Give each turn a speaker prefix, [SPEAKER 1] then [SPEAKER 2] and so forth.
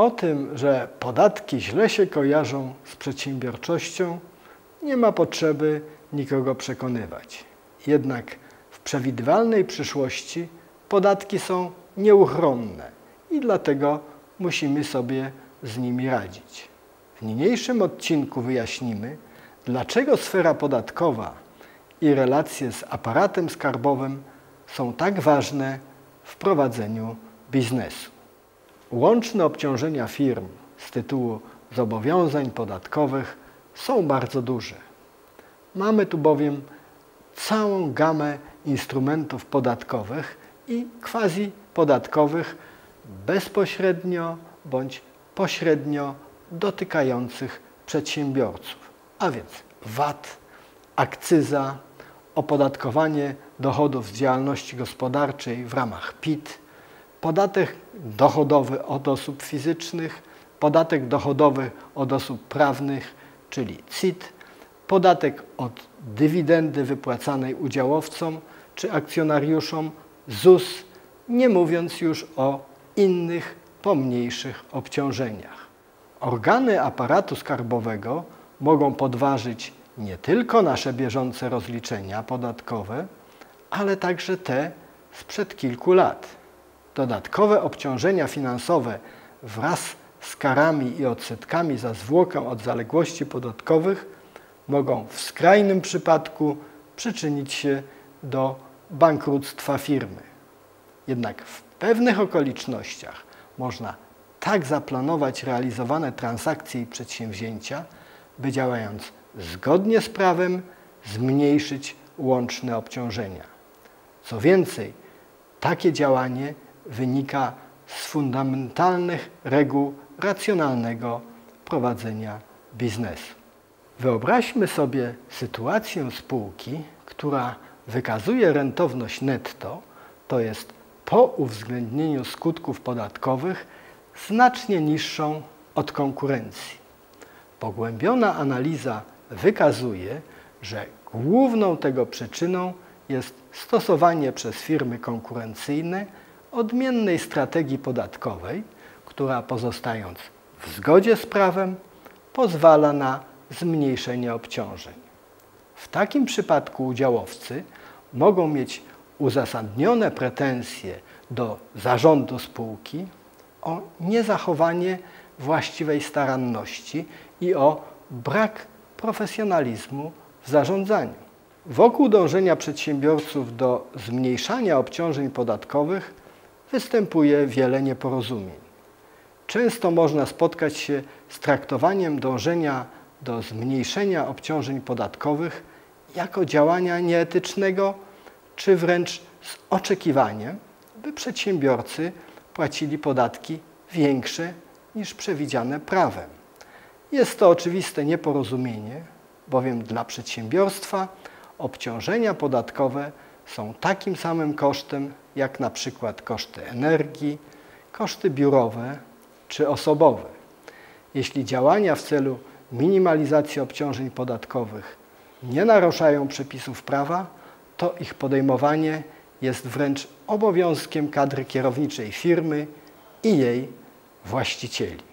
[SPEAKER 1] O tym, że podatki źle się kojarzą z przedsiębiorczością, nie ma potrzeby nikogo przekonywać. Jednak w przewidywalnej przyszłości podatki są nieuchronne i dlatego musimy sobie z nimi radzić. W niniejszym odcinku wyjaśnimy, dlaczego sfera podatkowa i relacje z aparatem skarbowym są tak ważne w prowadzeniu biznesu. Łączne obciążenia firm z tytułu zobowiązań podatkowych są bardzo duże. Mamy tu bowiem całą gamę instrumentów podatkowych i quasi podatkowych bezpośrednio bądź pośrednio dotykających przedsiębiorców, a więc VAT, akcyza, opodatkowanie dochodów z działalności gospodarczej w ramach PIT, podatek dochodowy od osób fizycznych, podatek dochodowy od osób prawnych, czyli CIT, podatek od dywidendy wypłacanej udziałowcom czy akcjonariuszom, ZUS, nie mówiąc już o innych pomniejszych obciążeniach. Organy aparatu skarbowego mogą podważyć nie tylko nasze bieżące rozliczenia podatkowe, ale także te sprzed kilku lat. Dodatkowe obciążenia finansowe wraz z karami i odsetkami za zwłokę od zaległości podatkowych mogą w skrajnym przypadku przyczynić się do bankructwa firmy. Jednak w pewnych okolicznościach można tak zaplanować realizowane transakcje i przedsięwzięcia, by działając zgodnie z prawem zmniejszyć łączne obciążenia. Co więcej, takie działanie wynika z fundamentalnych reguł racjonalnego prowadzenia biznesu. Wyobraźmy sobie sytuację spółki, która wykazuje rentowność netto, to jest po uwzględnieniu skutków podatkowych znacznie niższą od konkurencji. Pogłębiona analiza wykazuje, że główną tego przyczyną jest stosowanie przez firmy konkurencyjne odmiennej strategii podatkowej, która pozostając w zgodzie z prawem pozwala na zmniejszenie obciążeń. W takim przypadku udziałowcy mogą mieć uzasadnione pretensje do zarządu spółki o niezachowanie właściwej staranności i o brak profesjonalizmu w zarządzaniu. Wokół dążenia przedsiębiorców do zmniejszania obciążeń podatkowych występuje wiele nieporozumień. Często można spotkać się z traktowaniem dążenia do zmniejszenia obciążeń podatkowych jako działania nieetycznego, czy wręcz z oczekiwaniem, by przedsiębiorcy płacili podatki większe niż przewidziane prawem. Jest to oczywiste nieporozumienie, bowiem dla przedsiębiorstwa obciążenia podatkowe są takim samym kosztem jak na przykład koszty energii, koszty biurowe czy osobowe. Jeśli działania w celu minimalizacji obciążeń podatkowych nie naruszają przepisów prawa, to ich podejmowanie jest wręcz obowiązkiem kadry kierowniczej firmy i jej właścicieli.